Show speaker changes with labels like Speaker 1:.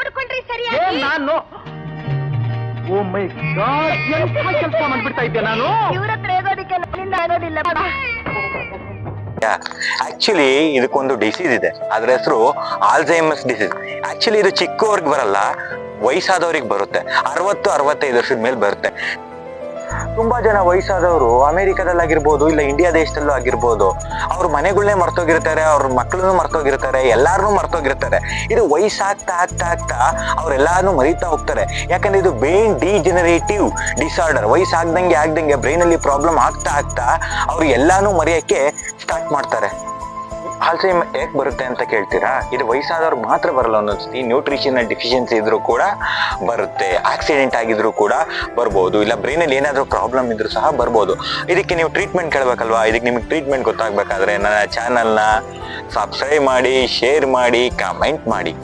Speaker 1: ನೋಡ್ಕೊಂಡ್ರಿ ಸರಿಯಾಗಿ
Speaker 2: ನಾನು ಓ ಮೈ ಗಾಡ್ ಎಂತ ಕೆಲಸ ಮಾಡ್ಬಿಡ್ತಾ ಇದ್ದೆ ನಾನು?
Speaker 1: ಇವ್ರ ಹತ್ರ ಹೇಗೋದಿಕ್ಕೆ ನನ್ನಿಂದ ಆಗೋದಿಲ್ಲ
Speaker 3: ಆಕ್ಚುಲಿ ಇದಕ್ಕೊಂದು ಡಿಸೀಸ್ ಇದೆ. ಅದ್ರ ಹೆಸರು ಆಲ್ಝೈಮಸ್ ಡಿಸೀಸ್ ಆಕ್ಚುಲಿ ಇದು ಚಿಕ್ಕವ್ರಿಗೆ ಬರಲ್ಲ ವಯಸ್ಸಾದವ್ರಿಗೆ ಬರುತ್ತೆ. ಅರವತ್ತು ಅರವತ್ತೈದು ವರ್ಷದ ಮೇಲೆ ಬರುತ್ತೆ. ತುಂಬಾ ಜನ ವಯಸ್ಸಾದವರು ಅಮೆರಿಕದಲ್ಲಾಗಿರ್ಬೋದು ಇಲ್ಲ ಇಂಡಿಯಾ ದೇಶದಲ್ಲೂ ಆಗಿರ್ಬೋದು, ಅವ್ರ ಮನೆಗಳನ್ನೇ ಮರ್ತೋಗಿರ್ತಾರೆ, ಅವ್ರ ಮಕ್ಕಳನ್ನು ಮರ್ತೋಗಿರ್ತಾರೆ ಎಲ್ಲಾರನ್ನೂ ಮರ್ತೋಗಿರ್ತಾರೆ. ಇದು ವಯಸ್ಸಾಗ್ತಾ ಆಗ್ತಾ ಆಗ್ತಾ ಅವ್ರೆಲ್ಲಾನು ಮರಿತಾ ಹೋಗ್ತಾರೆ. ಯಾಕಂದ್ರೆ ಇದು ಬ್ರೈನ್ ಡಿಜೆನರೇಟಿವ್ ಡಿಸಾರ್ಡರ್ ವಯಸ್ಸಾಗ್ದಂಗೆ ಆಗ್ದಂಗೆ ಬ್ರೈನ್ ಅಲ್ಲಿ ಪ್ರಾಬ್ಲಮ್ ಆಗ್ತಾ ಆಗ್ತಾ ಅವ್ರು ಎಲ್ಲಾನು ಮರೆಯಕ್ಕೆ ಸ್ಟಾರ್ಟ್ ಮಾಡ್ತಾರೆ. ಆಲ್ಸೈಮ್ ಯಾಕೆ ಬರುತ್ತೆ ಅಂತ ಕೇಳ್ತೀರಾ? ಇದು ವಯಸ್ಸಾದವ್ರು ಮಾತ್ರ ಬರಲ್ಲ ಒಂದೊಂದ್ಸತಿ ನ್ಯೂಟ್ರಿಷನಲ್ ಡಿಫಿಷಿಯನ್ಸಿ ಇದ್ರೂ ಕೂಡ ಬರುತ್ತೆ. ಆಕ್ಸಿಡೆಂಟ್ ಆಗಿದ್ರು ಕೂಡ ಬರ್ಬೋದು. ಇಲ್ಲ ಬ್ರೈನಲ್ಲಿ ಏನಾದರೂ ಪ್ರಾಬ್ಲಮ್ ಇದ್ರೂ ಸಹ ಬರ್ಬೋದು. ಇದಕ್ಕೆ ನೀವು ಟ್ರೀಟ್ಮೆಂಟ್ ಕೇಳಬೇಕಲ್ವಾ? ಇದಕ್ಕೆ ನಿಮಗೆ ಟ್ರೀಟ್ಮೆಂಟ್ ಗೊತ್ತಾಗಬೇಕಾದ್ರೆ ನನ್ನ ಚಾನಲ್ನ ಸಬ್ಸ್ಕ್ರೈಬ್ ಮಾಡಿ ಶೇರ್ ಮಾಡಿ ಕಮೆಂಟ್ ಮಾಡಿ.